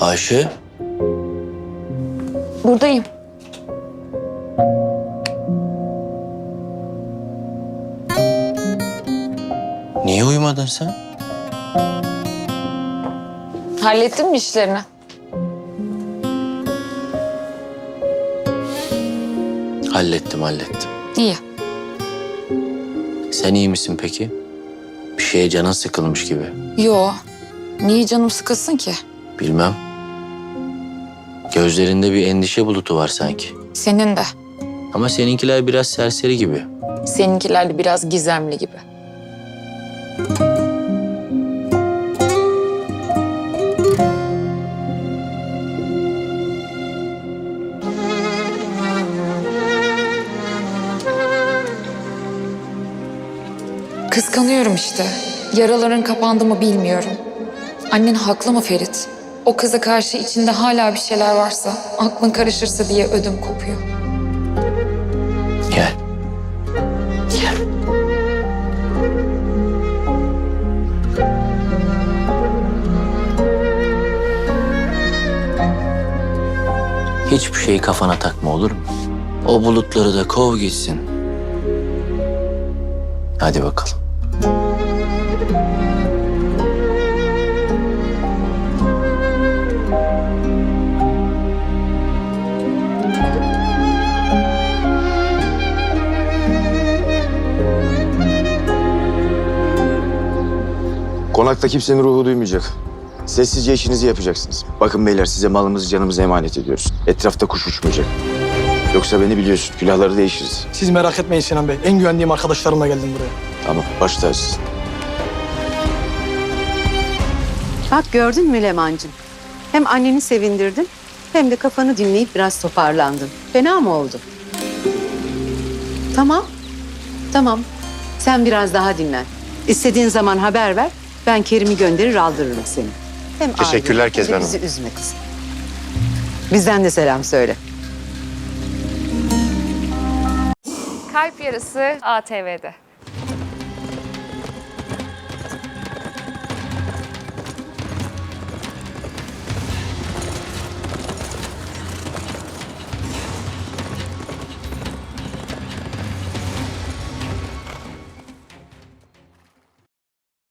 Ayşe, Buradayım. niye uyumadın sen? Hallettin mi işlerini? Hallettim, hallettim. İyi. Sen iyi misin peki? Bir şeye canın sıkılmış gibi. Yo. Niye canım sıkılsın ki? Bilmem. Gözlerinde bir endişe bulutu var sanki. Senin de. Ama seninkiler biraz serseri gibi. Seninkiler de biraz gizemli gibi. Kıskanıyorum işte. Yaraların kapandı mı bilmiyorum. Annen haklı mı Ferit? O kıza karşı içinde hala bir şeyler varsa, aklın karışırsa diye ödüm kopuyor. Gel. Gel. Hiçbir şeyi kafana takma olur mu? O bulutları da kov gitsin. Hadi bakalım. Konakta kimsenin ruhu duymayacak. Sessizce işinizi yapacaksınız. Bakın beyler size malımızı canımızı emanet ediyoruz. Etrafta kuş uçmayacak. Yoksa beni biliyorsun. Külahları değişiriz. Siz merak etmeyin Sinan Bey. En güvendiğim arkadaşlarımla geldim buraya. Tamam baş tacısın. Bak gördün mü Leman'cığım? Hem anneni sevindirdin hem de kafanı dinleyip biraz toparlandın. Fena mı oldu? Tamam. Tamam. Sen biraz daha dinlen. İstediğin zaman haber ver. Ben Kerim'i gönderir aldırırım seni. Hem Teşekkürler hem de Kezban Bizi üzme kızım. Bizden de selam söyle. Kalp Yarısı ATV'de.